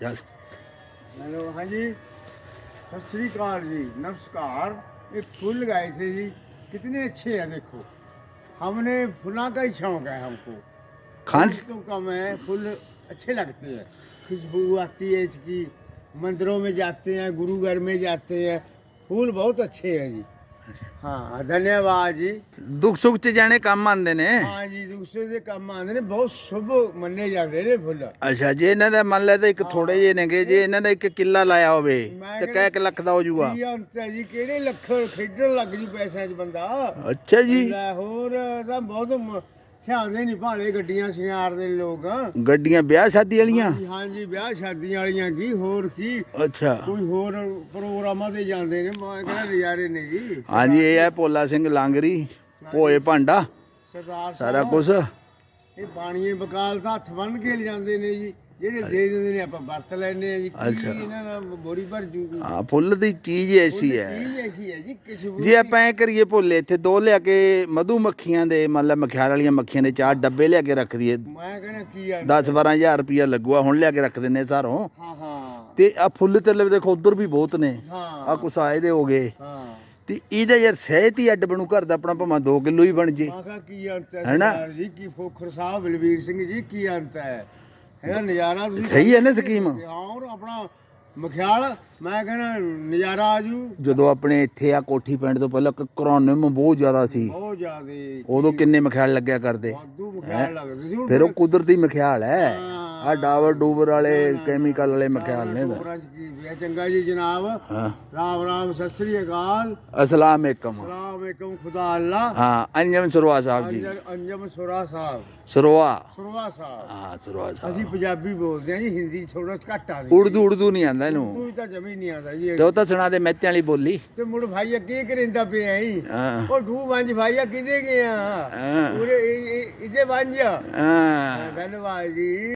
ਚੱਲ हेलो हाँ जी सत श्री अकाल जी नमस्कार ये फूल लगाए थे जी कितने अच्छे हैं देखो हमने फूलों का ही शौक है हमको खान फूल तो कम है फूल अच्छे लगते हैं खुशबू आती है इसकी मंदिरों में जाते हैं गुरु घर में जाते हैं फूल बहुत अच्छे हैं जी ਹਾਂ ਧੰਨਵਾਦ ਜੀ। ਦੁੱਖ ਸੁੱਖ ਚ ਜਾਣੇ ਕੰਮ ਆਉਂਦੇ ਨੇ। ਹਾਂ ਜੀ ਦੂਸਰੇ ਦੇ ਕੰਮ ਆਉਂਦੇ ਨੇ ਬਹੁਤ ਸ਼ੁਭ ਮੰਨੇ ਜਾਂਦੇ ਨੇ ਫੁੱਲ। ਅੱਛਾ ਜੇ ਇਹਨਾਂ ਦਾ ਮੰਨ ਲੈ ਤਾਂ ਇੱਕ ਥੋੜੇ ਜਿਹੇ ਨੇਗੇ ਜੇ ਇਹਨਾਂ ਦਾ ਇੱਕ ਕਿੱਲਾ ਲਾਇਆ ਹੋਵੇ ਤੇ ਕਹਿ ਇੱਕ ਲੱਖ ਦਾ ਹੋ ਜਾਊਗਾ ਜੀ ਕਿਹੜੇ ਲੱਖ ਖੇਡਣ ਲੱਗ ਜੂ ਪੈਸਿਆਂ 'ਚ ਬੰਦਾ? ਅੱਛਾ ਜੀ। ਹੋਰ ਤਾਂ ਬਹੁਤ ਧਿਆਨ ਨਹੀਂ ਭਾਲੇ ਗੱਡੀਆਂ ਸ਼ਿੰਗਾਰਦੇ ਨੇ ਲੋਕ। ਗੱਡੀਆਂ ਵਿਆਹ ਸ਼ਾਦੀ ਵਾਲੀਆਂ? ਹਾਂਜੀ, ਹਾਂਜੀ ਵਿਆਹ ਸ਼ਾਦੀਆਂ ਵਾਲੀਆਂ ਕੀ ਹੋਰ ਕੀ? ਅੱਛਾ। ਕੋਈ ਹੋਰ ਪ੍ਰੋਗਰਾਮਾਂ ਤੇ ਜਾਂਦੇ ਨੇ ਮੈਂ ਕਹਿੰਦਾ ਨਜ਼ਾਰੇ ਨੇ ਜੀ। ਹਾਂਜੀ ਇਹ ਹੈ ਭੋਲਾ ਸਿੰਘ ਲਾਂਗਰੀ ਭੋਏ ਭਾਂਡਾ ਸਰਦਾਰ ਸਾਰਾ ਸਾਹਿਬ, ਕੁਝ ਇਹ ਬਾਣੀਏ ਬਕਾਲ ਤਾਂ ਹੱਥ ਬੰਨ ਕੇ ਲਿਜਾਂਦੇ ਨੇ ਜੀ ਜਿਹੜੇ ਦੇ ਦਿੰਦੇ ਨੇ ਆਪਾਂ ਵਰਤ ਲੈਨੇ ਆ ਜੀ ਕੀ ਅੱਛਾ। ਇਹਨਾਂ ਨਾਲ ਬੋਰੀ ਭਰ ਜੂਗੀ। ਹਾਂ ਫੁੱਲ ਦੀ ਚੀਜ਼ ਐਸੀ ਹੈ। ਚੀਜ਼ ਐਸੀ ਹੈ ਜੀ ਆਪਾਂ ਐ ਕਰੀਏ ਭੋਲੇ ਇੱਥੇ ਦੋ ਲਿਆ ਕੇ ਮਧੂ ਮੱਖੀਆਂ ਦੇ ਮੰਨ ਲਾ ਮਖਿਆਲ ਵਾਲੀਆਂ ਮੱਖੀਆਂ ਦੇ ਚਾਰ ਡੱਬੇ ਲਿਆ ਕੇ ਰੱਖ ਦਈਏ। ਮੈਂ ਕਹਿੰਦਾ ਕੀ ਆ 10 12000 ਰੁਪਇਆ ਲੱਗੂਗਾ ਹੁਣ ਲਿਆ ਕੇ ਰੱਖ ਦਿੰਨੇ ਸਾਰੋਂ। ਹਾਂ ਹਾਂ। ਤੇ ਆ ਫੁੱਲ ਤੇ ਲੈ ਦੇਖੋ ਉਧਰ ਵੀ ਬਹੁਤ ਨੇ। ਹਾਂ। ਆ ਕੁਛ ਆਏ ਦੇ ਹੋ ਗਏ। ਹਾਂ। ਤੇ ਇਹਦਾ ਯਾਰ ਸਹਿਤ ਹੀ ਅੱਡ ਬਣੂ ਘਰ ਦਾ ਆਪਣਾ ਭਾਵੇਂ 2 ਕਿਲੋ ਹੀ ਬਣ ਜੇ। ਮੈਂ ਕਿਹਾ ਕੀ ਅੰਤ ਹੈ ਹੈਨਾ? ਸਰਦਾਰ ਜੀ ਕੀ ਫੋਖਰ ਸਾਹਿਬ ਬਲਵੀਰ ਸਿੰਘ ਜੀ ਕੀ ਅੰਤ ਹੈ? ਇਹਦਾ ਨਜ਼ਾਰਾ ਤੁਸੀਂ ਸਹੀ ਹੈ ਨਾ ਸਕੀਮ? ਔਰ ਆਪਣਾ ਮਖਿਆਲ ਮੈਂ ਕਹਿੰਦਾ ਨਜ਼ਾਰਾ ਆਜੂ ਜਦੋਂ ਆਪਣੇ ਇੱਥੇ ਆ ਕੋਠੀ ਪਿੰਡ ਤੋਂ ਪਹਿਲਾਂ ਕਰੋਨਮ ਬਹੁਤ ਜ਼ਿਆਦਾ ਸੀ। ਬਹੁਤ ਜ਼ਿਆਦੇ ਉਦੋਂ ਕਿੰਨੇ ਮਖਿਆਲ ਲੱਗਿਆ ਕਰਦੇ। ਵਾਧੂ ਮਖਿਆਲ ਲੱਗਦੇ ਸੀ ਹੁਣ ਫਿਰ ਉਹ ਕੁਦਰਤੀ ਮਖਿਆਲ ਹੈ। ਹਾਂ। ਆ ਡਾਵਰ ਡੂਬਰ ਵਾਲੇ ਕੈਮੀਕਲ ਵਾਲੇ ਮਖਿਆਲ ਨੇ ਤਾਂ। ਡੋਬਰਾਂ 'ਚ ਕੀ ਪਿਆ ਚੰਗਾ ਜੀ ਜਨਾਬ। ਹਾਂ। ਰਾਮ ਰਾਮ ਸਤਿ ਸ੍ਰੀ ਅਕਾਲ। ਅਸਲਾਮ ਅਲੈਕਮ ਸਲਾਮ ਅਲੈਕੁਮ ਖੁਦਾ ਅੱਲਾ। ਹਾਂ ਅੰਜਮ ਸਰਵਾ ਸਾਹਿਬ ਜੀ। ਅੰਜਮ ਅੰਜਮ ਸੁਰਾ ਸਾਹਿਬ। ਸਰਵਾ। ਸੁਰਵਾ ਸਾਹਿਬ। ਹਾਂ ਸਰਵਾ ਸਾਹਿਬ। ਅਸੀਂ ਪੰਜਾਬੀ ਬੋਲਦੇ ਹਾਂ ਜੀ ਹਿੰਦੀ ਥੋੜਾ ਘੱਟ ਆਦੀ ਉਰਦੂ ਉਰਦੂ ਨਹੀਂ ਆਂਦਾ ਇਹਨੂੰ। ਤੂੰ ਤਾਂ ਜਮੀ ਨਹੀਂ ਆਉਂਦਾ ਜੀ। ਤੇ ਉਹ ਤਾਂ ਸੁਣਾ ਦੇ ਮਹਿਤਿਆਂ ਵਾਲੀ ਬੋਲੀ। ਤੇ ਮੁੜ ਭਾਈ ਅੱਗੇ ਕਰਿੰਦਾ ਪਿਆ ਹੀ ਹਾਂ। ਉਹ ਡੂ ਵੰਜ ਭਾਈਆ ਕਿਦੇ ਗਿਆ ਹਾਂ। ਪੂਰੇ ਇਹਦੇ ਵੰਜ ਹਾਂ। ਧੰਨਵਾਦ ਜੀ।